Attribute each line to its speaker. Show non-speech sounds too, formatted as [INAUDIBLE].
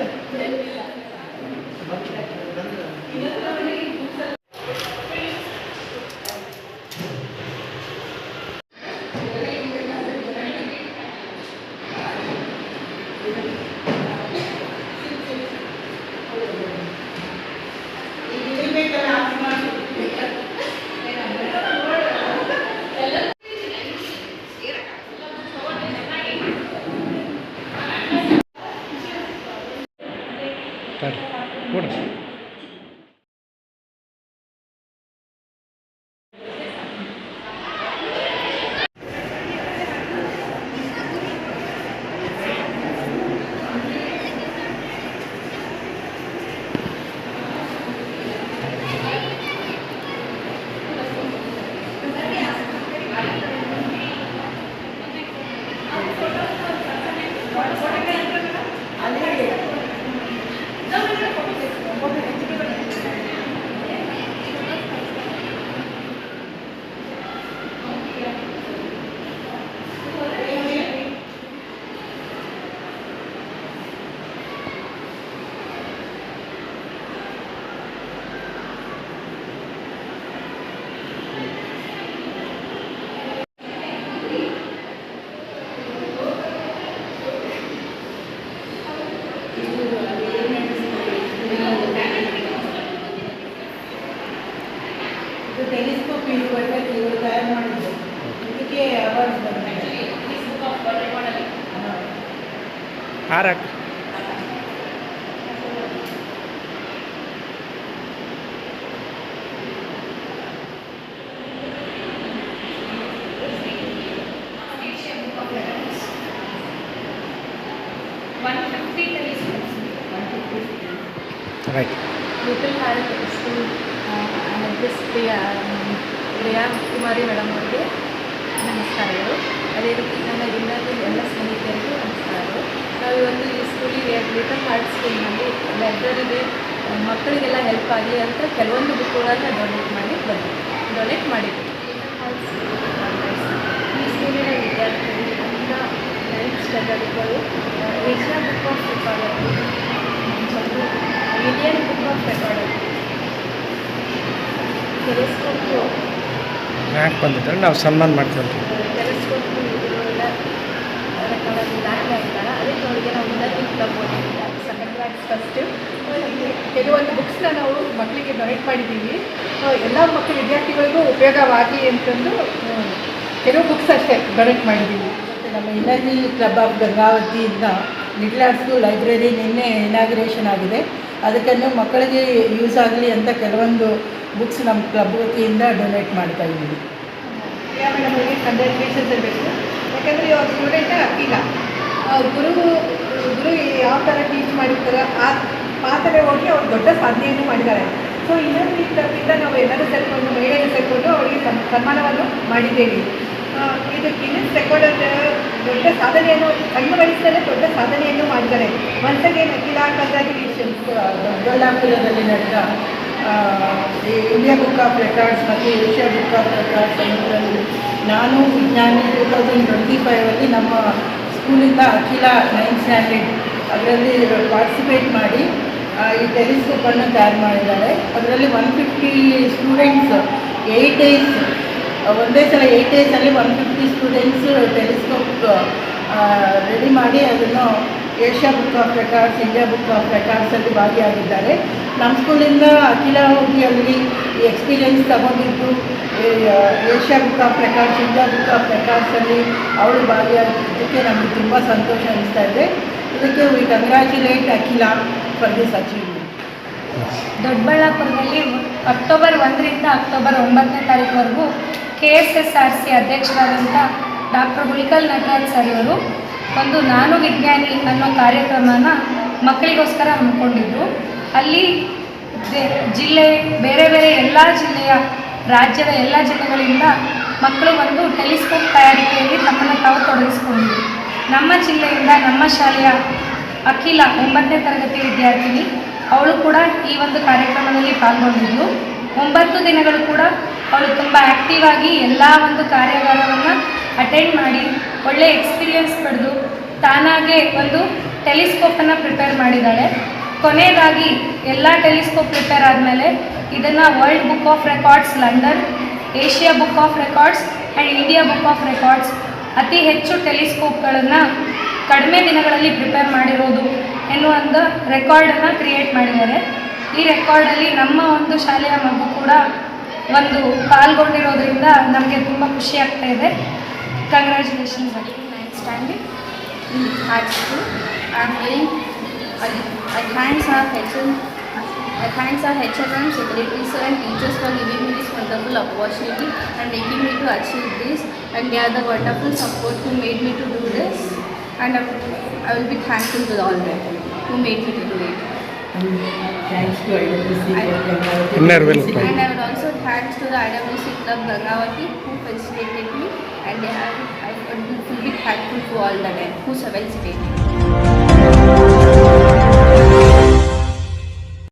Speaker 1: Thank [LAUGHS] you. Telescope ಇದು ಬರಬೇಕು ಇವರು ತಯಾರು ಮಾಡಿದ್ದು ಇದಕ್ಕೆ ಅವಾರ್ಡ್ ಬಂದಿದೆ
Speaker 2: ಹಾರಾಕ್
Speaker 3: one fifty telescopes
Speaker 2: right
Speaker 4: little heart school S Priya Priya Kumari madam ಅವರಿಗೆ ನಮಸ್ಕಾರಗಳು. ಅದೇ ರೀತಿ ನನ್ನ ಇನ್ನೊಂದು ಎಲ್ಲ ಸ್ನೇಹಿತರಿಗೂ ನಮಸ್ಕಾರಗಳು. ನಾವು ಇವತ್ತು ಈ ಸ್ಕೂಲಿಗೆ ಲಿಟಲ್ ಹಾರ್ಟ್ ಸ್ಕೂಲ್ನಲ್ಲಿ ಲೈಬ್ರರಿಗೆ ಮಕ್ಕಳಿಗೆಲ್ಲ ಹೆಲ್ಪ್ ಆಗಲಿ ಅಂತ ಕೆಲವೊಂದು ಬುಕ್ಗಳನ್ನು ಡೊನೇಟ್ ಮಾಡಿ ಬಂದ್ವಿ. ಡೊನೇಟ್ ಮಾಡಿದ್ವಿ ಈ ಸ್ಕೂಲಿನ ವಿದ್ಯಾರ್ಥಿಗಳಿಂದ ನೈನ್ತ್ ಸ್ಟ್ಯಾಂಡರ್ಡ್ಗಳು ಏಷ್ಯಾ ಬುಕ್ ಆಫ್ ರೆಕಾರ್ಡ್ ಮತ್ತು Indian book of record telescope
Speaker 2: rank ಬಂದಿದ್ದಾರೆ ನಾವು ಸನ್ಮಾನ ಮಾಡ್ತೀವಿ
Speaker 4: ಟೆಲಿಸ್ಕೋಪು ಇದೆಲ್ಲ ರೆಕಾರ್ಡಲ್ಲಿ ರ್ಯಾಂಕ್ ಆಗಿದ್ದಾರೆ ಅದಕ್ಕೆ ಅವರಿಗೆ ನಾವು ಸನ್ಮಾನ ಕ್ಲಬ್ ಸೆಕೆಂಡ್ ರ್ಯಾಂಕ್ ಫಸ್ಟು ಕೆಲವೊಂದು ಬುಕ್ಸ್ನ ನಾವು ಮಕ್ಕಳಿಗೆ ಡೊನೇಟ್ ಮಾಡಿದ್ದೀವಿ ಎಲ್ಲ ಮಕ್ಕಳು ವಿದ್ಯಾರ್ಥಿಗಳಿಗೂ ಉಪಯೋಗವಾಗಿ ಅಂತಂದು ಕೆಲವು ಬುಕ್ಸ್ ಅಷ್ಟೇ ಡೊನೇಟ್ ಮಾಡಿದ್ದೀವಿ
Speaker 1: ನಮ್ಮ ಎನರ್ಜಿ ಕ್ಲಬ್ ಆಫ್ ಗಂಗಾವತಿಯಿಂದ ಮಿಡ್ಲ್ ಆರ್ಟ್ಸ್ಗೂ ಲೈಬ್ರರಿ ನಿನ್ನೆ ಇನಾಗ್ರೇಷನ್ ಆಗಿದೆ ಅದಕ್ಕನ್ನು ಮಕ್ಕಳಿಗೆ ಯೂಸ್ ಆಗಲಿ ಅಂತ ಕೆಲವೊಂದು ಬುಕ್ಸ್ ನಮ್ಮ ಕ್ಲಬ್ ವತಿಯಿಂದ ಡೊನೇಟ್ ಮಾಡ್ತಾ ಇದ್ದೀವಿ.
Speaker 4: ಮೇಡಮ್ ಅವರಿಗೆ ಕಂಗ್ರ್ಯಾಚುಲೇಷನ್ಸ್ ಇರಬೇಕು ಯಾಕಂದರೆ ಇವಾಗ ಸ್ಟೂಡೆಂಟ್ ಅಕ್ಕಿಲ್ಲ ಅವ್ರ ಗುರು ಗುರು ಯಾವ ಥರ ಟೀಚ್ ಮಾಡಿರ್ತಾರೋ ಆ ಆ ಹೋಗಿ ಅವ್ರು ದೊಡ್ಡ ಸಾಧನೆಯನ್ನು ಮಾಡಿದ್ದಾರೆ. ಸೊ ಇನ್ನೊಂದು ಕ್ಲಬ್ಬಿಂದ ನಾವು ಎಲ್ಲರೂ ಸೇರಿಕೊಂಡು, ಮಹಿಳೆಯರು ಸೇರಿಕೊಂಡು ಅವರಿಗೆ ಸನ್- ಸನ್ಮಾನವನ್ನು ಮಾಡಿದ್ದೇವೆ. ಇದು ಗಿನ್ನಿಸ್ ರೆಕಾರ್ಡ್ ದೊಡ್ಡ ಸಾಧನೆಯನ್ನು ಸಣ್ಣ ವಯಸ್ಸಲ್ಲೇ ದೊಡ್ಡ ಸಾಧನೆಯನ್ನು ಮಾಡಿದ್ದಾರೆ. ಅಗೇನ್ ಅಖಿಲ ಕಂಗ್ರ್ಯಾಚುಲೇಷನ್ಸ್
Speaker 1: ದೊಡ್ಡಬಳ್ಳಾಪುರದಲ್ಲಿ ನಡೆದ ಈ ಇಂಡಿಯಾ ಬುಕ್ ಆಫ್ ರೆಕಾರ್ಡ್ಸ್ ಮತ್ತು ಏಷ್ಯಾ ಬುಕ್ ಆಫ್ ರೆಕಾರ್ಡ್ಸ್ ಅನ್ನೋದರಲ್ಲಿ ನಾನು ವಿಜ್ಞಾನಿ ಟೂ ತೌಸಂಡ್ ಟ್ವೆಂಟಿ ಫೈವಲ್ಲಿ ನಮ್ಮ ಸ್ಕೂಲಿಂದ ಅಖಿಲ ನೈನ್ತ್ ಸ್ಟ್ಯಾಂಡರ್ಡ್ ಅದರಲ್ಲಿ ಪಾರ್ಟಿಸಿಪೇಟ್ ಮಾಡಿ ಈ ಟೆಲಿಸ್ಕೋಪನ್ನು ತಯಾರು ಮಾಡಿದ್ದಾರೆ. ಅದರಲ್ಲಿ one fifty students eight days ಒಂದೇ ಸಲ ಏಯ್ಟ್ ಡೇಸಲ್ಲಿ one fifty students telescope ready ಮಾಡಿ ಅದನ್ನು Asia book of records, India book of ರೆಕಾರ್ಡ್ಸಲ್ಲಿ ಭಾಗಿಯಾಗಿದ್ದಾರೆ. ನಮ್ಮ ಸ್ಕೂಲಿಂದ ಅಖಿಲ ಹೋಗಿ ಅಲ್ಲಿ ಈ ಎಕ್ಸ್ಪೀರಿಯನ್ಸ್ ತಗೊಂಡಿದ್ದು Asia book of records, India book of ರೆಕಾರ್ಡ್ಸಲ್ಲಿ ಅವಳು ಭಾಗಿಯಾಗಿದ್ದಕ್ಕೆ ನಮಗೆ ತುಂಬ ಸಂತೋಷ ಅನಿಸ್ತಾ ಇದೆ. ಇದಕ್ಕೆ we congratulate Akhila for this achievement
Speaker 3: ದೊಡ್ಡಬಳ್ಳಾಪುರದಲ್ಲಿ ಅಕ್ಟೋಬರ್ ಒಂದರಿಂದ ಅಕ್ಟೋಬರ್ ಒಂಬತ್ತನೇ ತಾರೀಕುವರೆಗೂ K S S R C ಅಧ್ಯಕ್ಷರಾದಂಥ ಡಾಕ್ಟರ್ ಗುಳಿಕಲ್ ನಟರಾಜ್ ಸರ್ ಇವರು ಒಂದು ನಾನು ವಿಜ್ಞಾನಿ ಅನ್ನೋ ಕಾರ್ಯಕ್ರಮನ ಮಕ್ಕಳಿಗೋಸ್ಕರ ಹಮ್ಮಿಕೊಂಡಿದ್ರು ಅಲ್ಲಿ ಜಿಲ್ಲೆ, ಬೇರೆ ಬೇರೆ ಎಲ್ಲ ಜಿಲ್ಲೆಯ, ರಾಜ್ಯದ ಎಲ್ಲ ಜಿಲ್ಲೆಗಳಿಂದ ಮಕ್ಕಳು ಬಂದು ಟೆಲಿಸ್ಕೋಪ್ ತಯಾರಿಕೆಯಲ್ಲಿ ತಮ್ಮನ್ನು ತಾವು ತೊಡಗಿಸಿಕೊಂಡಿದ್ರು ನಮ್ಮ ಜಿಲ್ಲೆಯಿಂದ ನಮ್ಮ ಶಾಲೆಯ ಅಖಿಲ ಒಂಬತ್ತನೇ ತರಗತಿ ವಿದ್ಯಾರ್ಥಿನಿ, ಅವಳು ಕೂಡ ಈ ಒಂದು ಕಾರ್ಯಕ್ರಮದಲ್ಲಿ ಪಾಲ್ಗೊಂಡಿದ್ಲು ಒಂಬತ್ತು ದಿನಗಳು ಕೂಡ ಅವಳು ತುಂಬ ಆ್ಯಕ್ಟಿವ್ ಆಗಿ ಎಲ್ಲ ಒಂದು ಕಾರ್ಯಾಗಾರವನ್ನು ಅಟೆಂಡ್ ಮಾಡಿ ಒಳ್ಳೆ ಎಕ್ಸ್ಪೀರಿಯನ್ಸ್ ಪಡೆದು ತಾನಾಗೆ ಒಂದು ಟೆಲಿಸ್ಕೋಪನ್ನು ಪ್ರಿಪೇರ್ ಮಾಡಿದ್ದಾಳೆ. ಕೊನೆಯದಾಗಿ ಎಲ್ಲ ಟೆಲಿಸ್ಕೋಪ್ ಪ್ರಿಪೇರ್ ಆದಮೇಲೆ ಇದನ್ನು world book of records London Asia book of records and India book of records ಅತಿ ಹೆಚ್ಚು ಟೆಲಿಸ್ಕೋಪ್ಗಳನ್ನು ಕಡಿಮೆ ದಿನಗಳಲ್ಲಿ ಪ್ರಿಪೇರ್ ಮಾಡಿರೋದು ಎನ್ನುವ ಒಂದು ರೆಕಾರ್ಡನ್ನು ಕ್ರಿಯೇಟ್ ಮಾಡಿದ್ದಾರೆ. ಈ ರೆಕಾರ್ಡಲ್ಲಿ ನಮ್ಮ ಒಂದು ಶಾಲೆಯ ಮಗು ಕೂಡ ಒಂದು ಪಾಲ್ಗೊಂಡಿರೋದ್ರಿಂದ ನಮಗೆ ತುಂಬ ಖುಷಿ ಆಗ್ತಾ Congratulations again,
Speaker 5: ninth standard in art school. I am doing I mm, a thanks uh, our HM, a thanks of HMM, secretary sir and teachers for giving me this wonderful opportunity and making me to achieve this and they are the wonderful support who made me to do this and I, I will be thankful to all them who made me to do it.
Speaker 1: Thanks to IWC
Speaker 2: Club Gangavati.
Speaker 5: And I would also thanks to the IWC Club Gangavati who facilitated day. I, I would be fully thankful to all the men who survived today.